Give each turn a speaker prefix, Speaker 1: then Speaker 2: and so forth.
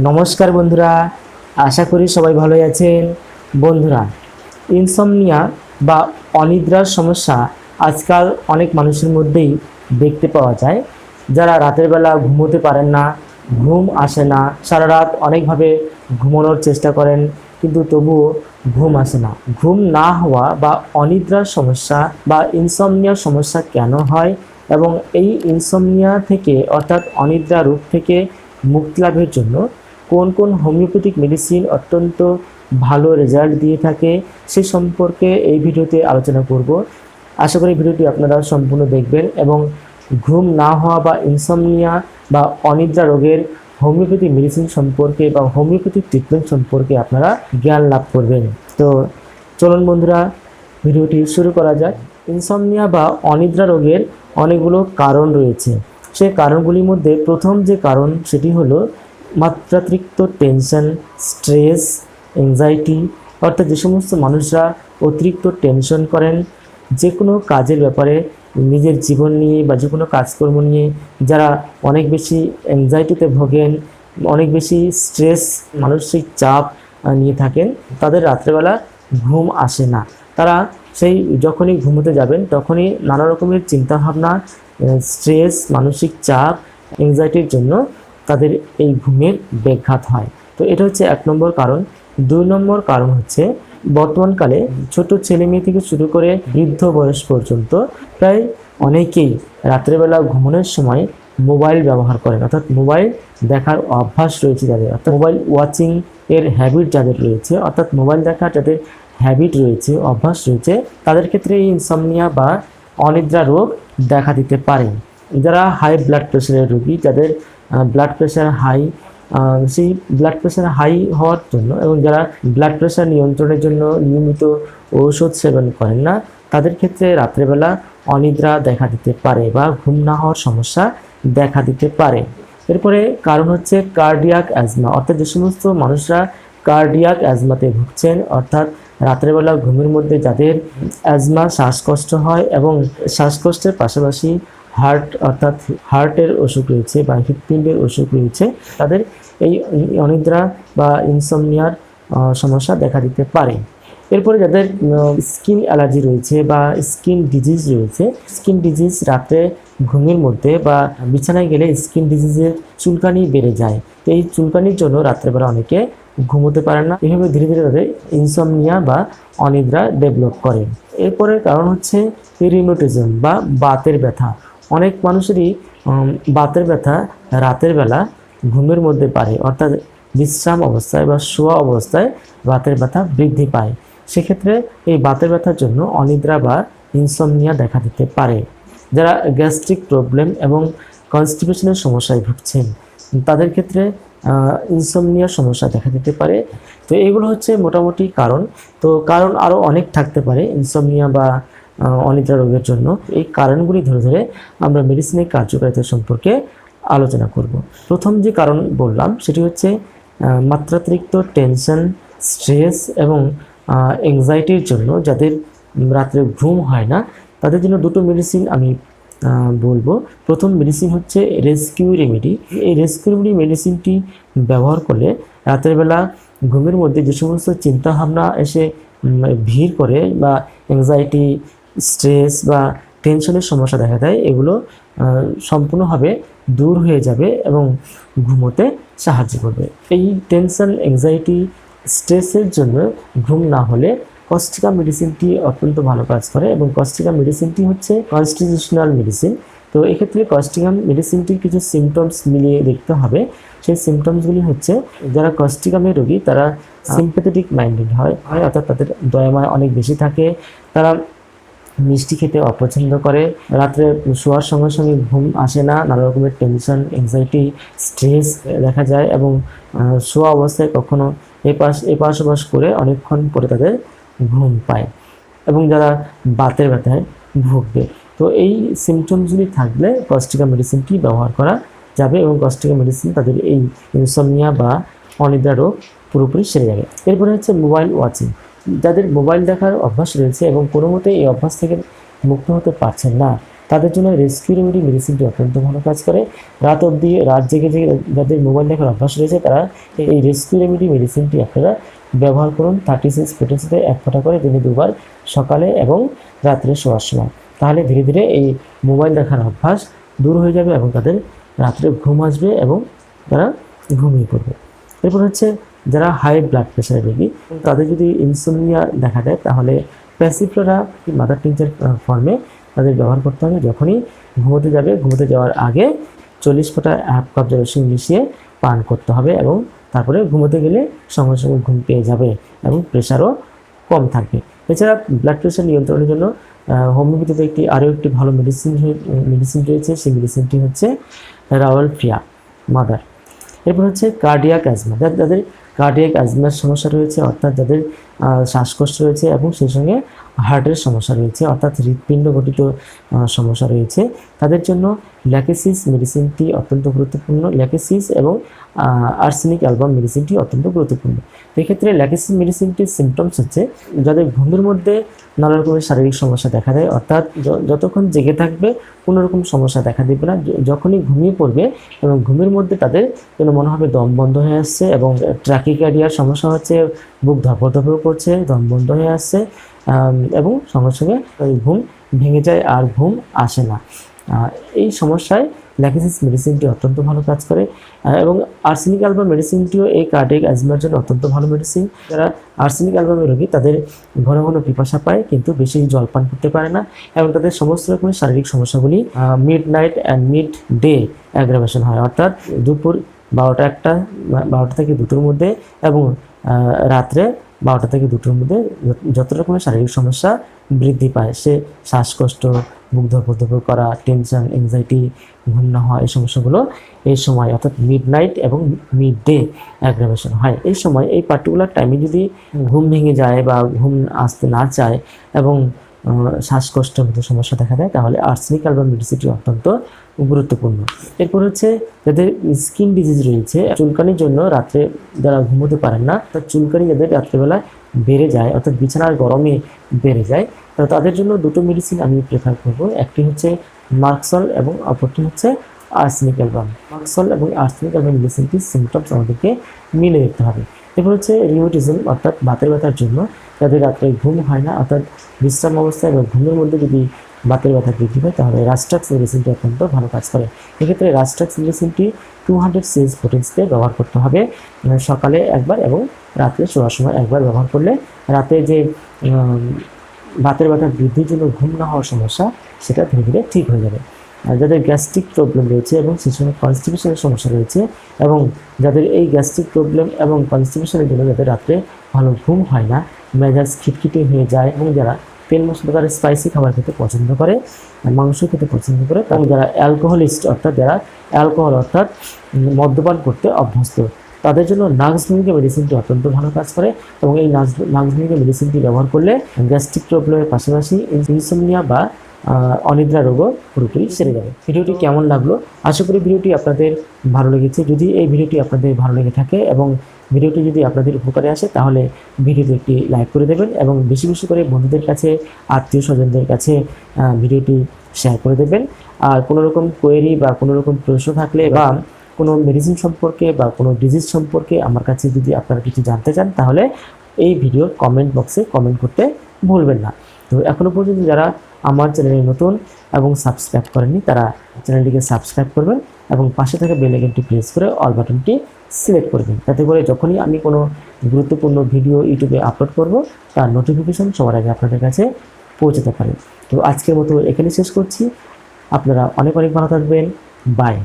Speaker 1: নমস্কার বন্ধুরা, আশা করি সবাই ভালোই আছেন। বন্ধুরা ইনসমনিয়া বা অনিদ্রার সমস্যা আজকাল অনেক মানুষের মধ্যেই দেখতে পাওয়া যায়। যারা রাতের বেলা ঘুমোতে পারেন না, ঘুম আসে না, সারা রাত অনেকভাবে ঘুমানোর চেষ্টা করেন, কিন্তু তবুও ঘুম আসে না। ঘুম না হওয়া বা অনিদ্রার সমস্যা বা ইনসমনিয়ার সমস্যা কেন হয় এবং এই ইনসমনিয়া থেকে অর্থাৎ অনিদ্রা রোগ থেকে মুক্তি লাভের জন্য কোন কোন হোমিওপ্যাথিক মেডিসিন অত্যন্ত ভালো রেজাল্ট দিয়ে থাকে সে সম্পর্কে এই ভিডিওতে আলোচনা করব। আশা করি ভিডিওটি আপনারা সম্পূর্ণ দেখবেন এবং ঘুম না হওয়া বা ইনসমনিয়া বা অনিদ্রা রোগের হোমিওপ্যাথি মেডিসিন সম্পর্কে বা হোমিওপ্যাথিক ট্রিটমেন্ট সম্পর্কে আপনারা জ্ঞান লাভ করবেন। তো চলুন বন্ধুরা, ভিডিওটি শুরু করা যাক। ইনসমনিয়া বা অনিদ্রা রোগের অনেকগুলো কারণ রয়েছে। সেই কারণগুলির মধ্যে প্রথম যে কারণ সেটি হলো মাত্রাতিরিক্ত টেনশন, স্ট্রেস এংজাইটি অর্থাৎ যে সমস্ত মানুষরা অতিরিক্ত টেনশন করেন যে কোনো কাজের ব্যাপারে নিজের জীবন নিয়ে বা যে কোনো কাজকর্ম নিয়ে যারা অনেক বেশি অ্যাংজাইটিতে ভোগেন, অনেক বেশি স্ট্রেস, মানসিক চাপ নিয়ে থাকেন, তাদের রাত্রেবেলা ঘুম আসে না। তারা সেই যখনই ঘুমোতে যাবেন, তখনই নানা রকমের চিন্তাভাবনা স্ট্রেস, মানসিক চাপ অ্যাংজাইটির জন্য তাদের এই ঘুমের ব্যাঘাত হয়। তো এটা হচ্ছে এক নম্বর কারণ। দুই নম্বর কারণ হচ্ছে বর্তমানকালে ছোট ছেলে মেয়ে থেকে শুরু করে বৃদ্ধ বয়স পর্যন্ত প্রায় অনেকেই রাত্রেবেলা ঘুমানোর সময় মোবাইল ব্যবহার করেন। অর্থাৎ মোবাইল দেখার অভ্যাস রয়েছে যাদের। অর্থাৎ মোবাইল ওয়াচিং এর হ্যাবিট যাদের রয়েছে, অর্থাৎ মোবাইল দেখার যাদের হ্যাবিট রয়েছে, অভ্যাস রয়েছে, তাদের ক্ষেত্রে এই ইনসমনিয়া বা অনিদ্রা রোগ দেখা দিতে পারে। যারা হাই ব্লাড প্রেশারের রোগী, যাদের ব্লাড প্রেশার হাই সেই ব্লাড প্রেশার হাই হওয়ার জন্য এবং যারা ব্লাড প্রেশার নিয়ন্ত্রণের জন্য নিয়মিত ঔষধ সেবন করেন না, তাদের ক্ষেত্রে রাত্রেবেলা অনিদ্রা দেখা দিতে পারে বা ঘুম না হওয়ার সমস্যা দেখা দিতে পারে। এরপরে কারণ হচ্ছে কার্ডিয়াক অ্যাজমা অর্থাৎ যে সমস্ত মানুষরা কার্ডিয়াক অ্যাজমাতে ভুগছেন, অর্থাৎ রাত্রেবেলা ঘুমের মধ্যে যাদের অ্যাজমা শ্বাসকষ্ট হয় এবং শ্বাসকষ্টের পাশাপাশি হার্ট অর্থাৎ হার্টের অসুখ রয়েছে বা হৃৎপিণ্ডের অসুখ রয়েছে, তাদের এই অনিদ্রা বা ইনসমনিয়ার সমস্যা দেখা দিতে পারে। এরপরে যাদের স্কিন অ্যালার্জি রয়েছে বা স্কিন ডিজিজ রয়েছে স্কিন ডিজিজ রাতে ঘুমের মধ্যে বা বিছানায় গেলে স্কিন ডিজিজের চুলকানি বেড়ে যায়। তো এই চুলকানির জন্য রাত্রেবেলা অনেকে ঘুমোতে পারে না। এভাবে ধীরে ধীরে তাদের ইনসমনিয়া বা অনিদ্রা ডেভেলপ করে। এরপরের কারণ হচ্ছে রিমোটিজম বা বাতের ব্যথা। অনেক মানুষেরই বাতের ব্যথা রাতের বেলা ঘুমের মধ্যে পারে। অর্থাৎ বিশ্রাম অবস্থায় বা শোয়া অবস্থায় বাতের ব্যথা বৃদ্ধি পায়। সেক্ষেত্রে এই বাতের ব্যথার জন্য অনিদ্রা বা ইনসমনিয়া দেখা দিতে পারে। যারা গ্যাস্ট্রিক প্রবলেম এবং কনস্টিপেশনের সমস্যায় ভুগছেন, তাদের ক্ষেত্রে ইনসমনিয়ার সমস্যা দেখা দিতে পারে। তো এগুলো হচ্ছে মোটামুটি কারণ। তো কারণ আরও অনেক থাকতে পারে ইনসমনিয়া বা অনিদ্রা রোগের জন্য এই কারণগুলি ধরে ধরে আমরা মেডিসিনের কার্যকারিতা সম্পর্কে আলোচনা করব। প্রথম যে কারণ বললাম সেটি হচ্ছে মাত্রাতিরিক্ত টেনশন, স্ট্রেস এবং এংজাইটির জন্য যাদের রাত্রে ঘুম হয় না, তাদের জন্য দুটো মেডিসিন আমি বলব। প্রথম মেডিসিন হচ্ছে রেস্কিউ রেমেডি এই রেস্কিউ রেমেডি মেডিসিনটি ব্যবহার করলে রাতের বেলা ঘুমের মধ্যে যে সমস্ত চিন্তাভাবনা এসে ভিড় করে বা অ্যাংজাইটি স্ট্রেস বা টেনশনের সমস্যা দেখা দেয়, এগুলো সম্পূর্ণভাবে দূর হয়ে যাবে এবং ঘুমোতে সাহায্য করবে। এই টেনশন অ্যাংজাইটি স্ট্রেসের জন্য ঘুম না হলে কস্টিকা মেডিসিনটি অত্যন্ত ভালো কাজ করে এবং কস্টিকা মেডিসিনটি হচ্ছে কনস্টিটিউশনাল মেডিসিন তো এক্ষেত্রে কস্টিকাম মেডিসিনটির কিছু সিমটমস মিলিয়ে দেখতে হবে। সেই সিমটমসগুলি হচ্ছে, যারা কস্টিকামের রোগী, তারা সিম্পেথেটিক মাইন্ডেড হয়, অর্থাৎ তাদের দয়াময় অনেক বেশি থাকে, তারা মিষ্টি খেতে অপছন্দ করে। রাত্রে শোয়ার সঙ্গে সঙ্গে ঘুম আসে না, নানা রকমের টেনশন এংজাইটি স্ট্রেস দেখা যায় এবং শোয়া অবস্থায় কখনো এপাশ এপাশ ওপাশ করে অনেকক্ষণ পরে তাদের ঘুম পায় এবং যারা বাতের ব্যথায় ভুগবে। তো এই সিমটমসগুলি থাকলে কস্টিকা মেডিসিনটি ব্যবহার করা যাবে এবং কস্টিকা মেডিসিন তাদের এই ইনসমনিয়া বা অনিদ্রা রোগ পুরোপুরি সেরে যাবে। এরপরে হচ্ছে মোবাইল ওয়াচিং যাদের মোবাইল দেখার অভ্যাস রয়েছে এবং কোনো মতে এই অভ্যাস থেকে মুক্ত হতে পারছেন না, তাদের জন্য রেস্কিউ রেমেডি মেডিসিনটি অত্যন্ত ভালো কাজ করে। রাত অবধি, রাত জেগে জেগে যাদের মোবাইল দেখার অভ্যাস রয়েছে, তারা এই রেস্কিউ রেমেডি মেডিসিনটি আপনারা ব্যবহার করুন থার্টি সিক্স পোটেন্সিতে এক ফোঁটা করে দিনে দুবার সকালে এবং রাত্রে শোয়ার সময়। তাহলে ধীরে ধীরে এই মোবাইল দেখার অভ্যাস দূর হয়ে যাবে এবং তাদের রাত্রে ঘুম আসবে এবং তারা ঘুমিয়ে পড়বে। এরপর হচ্ছে যারা হাই ব্লাড প্রেশারের রোগী, তাদের যদি ইনসুলিনিয়া দেখা দেয়, তাহলে প্যাসিফ্লোরা মাদার টিনচার ফর্মে তাদের ব্যবহার করতে হবে। যখনই ঘুমোতে যাবে, ঘুমোতে যাওয়ার আগে চল্লিশ ফোঁটা হাফ কাপ জলসিং মিশিয়ে পান করতে হবে এবং তারপরে ঘুমোতে গেলে সঙ্গে সঙ্গে ঘুম পেয়ে যাবে এবং প্রেশারও কম থাকবে। এছাড়া ব্লাড প্রেশার নিয়ন্ত্রণের জন্য হোমিওপ্যাথিতে একটি আরও একটি ভালো মেডিসিন মেডিসিন রয়েছে। সেই মেডিসিনটি হচ্ছে রাওয়াল ফ্রিয়া মাদার এরপর হচ্ছে কার্ডিয়াক অ্যাজমা যাদের কার্ডিয়াক অ্যাজমার সমস্যা রয়েছে অর্থাৎ যাদের শ্বাসকষ্ট রয়েছে এবং সেই সঙ্গে হার্টের সমস্যা রয়েছে অর্থাৎ হৃৎপিণ্ড আহ, সমস্যা রয়েছে। তাদের জন্য ল্যাকেসিস মেডিসিনটি অত্যন্ত গুরুত্বপূর্ণ। ল্যাকেসিস এবং আর্সেনিক অ্যালবাম মেডিসিনটি অত্যন্ত গুরুত্বপূর্ণ। এক্ষেত্রে ল্যাকেসিস মেডিসিনটির সিমটমস হচ্ছে যাদের ঘুমের মধ্যে নানা রকমের শারীরিক সমস্যা দেখা দেয় অর্থাৎ যতক্ষণ জেগে থাকবে কোনো রকম সমস্যা দেখা দিবে না। যখনই ঘুমিয়ে পড়বে এবং ঘুমের মধ্যে তাদের যেন মনে হবে দম বন্ধ হয়ে আসছে এবং ট্রাকিকার্ডিয়ার সমস্যা হচ্ছে বুক ধপর করছে, দম বন্ধ হয়ে আসছে এবং সঙ্গে সঙ্গে ওই ঘুম ভেঙে যায় আর ঘুম আসে না। এই সমস্যায় ল্যাকিসিস মেডিসিনটি অত্যন্ত ভালো কাজ করে এবং আর্সেনিক অ্যালবাম মেডিসিনটিও এই কার্ডিক অ্যাজমার জন্য অত্যন্ত ভালো মেডিসিন যারা আর্সেনিক অ্যালবামের রোগী, তাদের ঘন ঘন পিপাসা পায়, কিন্তু বেশি জল পান করতে পারে না, এবং তাদের সমস্ত রকমের শারীরিক সমস্যাগুলি midnight and midday aggravation হয়। অর্থাৎ দুপুর বারোটা একটা বারোটা থেকে দুটোর মধ্যে এবং রাত্রে বারোটা থেকে দুটোর মধ্যে যত- রকমের শারীরিক সমস্যা বৃদ্ধি পায় সে শ্বাসকষ্ট বুক ধরপর করা টেনশন এংজাইটি ঘুম না হওয়া এই সমস্যাগুলো এই সময় অর্থাৎ মিড নাইট এবং মিড ডে অ্যাগ্রাভেশন হয়। এই সময় এই পার্টিকুলার টাইমে যদি ঘুম ভেঙে যায় বা ঘুম আসতে না চায় এবং শ্বাসকষ্টের মতো সমস্যা দেখা দেয়, তাহলে আর্সেনিক অ্যালবাম মেডিসিনটি অত্যন্ত গুরুত্বপূর্ণ। এরপর হচ্ছে যাদের স্কিন ডিজিজ রয়েছে, চুলকানির জন্য রাত্রে যারা ঘুমোতে পারেন না, তার চুলকানি যাদের রাত্রেবেলায় বেড়ে যায়, অর্থাৎ বিছানার গরমে বেড়ে যায়, তো তাদের জন্য দুটো মেডিসিন আমি প্রেফার করব। একটি হচ্ছে মার্কসল এবং অপরটি হচ্ছে আর্সেনিক অ্যালবাম মার্কসল এবং আর্সেনিক অ্যালবাম মেডিসিনটির সিমটমস আমাদেরকে মিলে দেখতে হবে। এরপর হচ্ছে রিউটিজম অর্থাৎ বাতের ব্যথার জন্য। যাদের রাত্রে ঘুম হয় না, অর্থাৎ বিশ্রাম অবস্থায় বা ঘুমের মধ্যে যদি বাতের ব্যথা বৃদ্ধি পায়, তাহলে রাস্ট্রাক্স মেডিসিনটি অত্যন্ত ভালো কাজ করে। এক্ষেত্রে রাস্ট্রাক্স মেডিসিনটি টু হান্ড্রেড সিএস পোটেন্সিতে ব্যবহার করতে হবে। সকালে একবার এবং রাত্রে শোয়ার সময় একবার ব্যবহার করলে রাতে যে বাতের ব্যথা বৃদ্ধির জন্য ঘুম না হওয়ার সমস্যা, সেটা ধীরে ধীরে ঠিক হয়ে যাবে। আর যাদের গ্যাস্ট্রিক প্রবলেম রয়েছে এবং সেই সঙ্গে কনস্টিপেশনের সমস্যা রয়েছে এবং যাদের এই গ্যাস্ট্রিক প্রবলেম এবং কনস্টিপেশনের জন্য যাদের রাত্রে ভালো ঘুম হয় না, মেজাজ খিটখিটে হয়ে যায় এবং যারা তেল মশলা তারা স্পাইসি খাবার খেতে পছন্দ করে মাংস খেতে পছন্দ করে, এবং যারা অ্যালকোহলিস্ট অর্থাৎ যারা অ্যালকোহল অর্থাৎ মদ্যপান করতে অভ্যস্ত, তাদের জন্য নাক্সভূমিকা মেডিসিনটি অত্যন্ত ভালো কাজ করে এবং এই নাক্সভূমিকা মেডিসিনটি ব্যবহার করলে গ্যাস্ট্রিক প্রবলেমের পাশাপাশি ইনসোমনিয়া বা অনিদ্রা রোগও পুরোপুরি সেরে যাবে। ভিডিওটি কেমন লাগল? আশা করি ভিডিওটি আপনাদের ভালো লেগেছে। যদি এই ভিডিওটি আপনাদের ভালো লেগে থাকে এবং ভিডিওটি যদি আপনাদের উপকারে আসে, তাহলে ভিডিওটি একটি লাইক করে দেবেন এবং বেশি বেশি করে বন্ধুদের কাছে আত্মীয় স্বজনদের কাছে ভিডিওটি শেয়ার করে দেবেন। আর কোনো রকম কোয়েরি বা কোনো রকম প্রশ্ন থাকলে বা কোনো মেডিসিন সম্পর্কে বা কোনো ডিজিজ সম্পর্কে আমার কাছে যদি আপনারা কিছু জানতে চান, তাহলে এই ভিডিওর কমেন্ট বক্সে কমেন্ট করতে ভুলবেন না। তো এখনও পর্যন্ত যারা আমার চ্যানেলে নতুন এবং সাবস্ক্রাইব করেননি, তারা চ্যানেলটিকে সাবস্ক্রাইব করবেন এবং পাশে থাকা বেল আইকনটি প্রেস করে অল বাটনটি সিলেক্ট করবেন তাতে করে যখনই আমি কোনো গুরুত্বপূর্ণ ভিডিও ইউটিউবে আপলোড করব, তার নোটিফিকেশন সবার আগে আপনাদের কাছে পৌঁছাতে পারে। তো আজকের মতো এখানে শেষ করছি। আপনারা অনেক অনেক ভালো থাকবেন। বাই।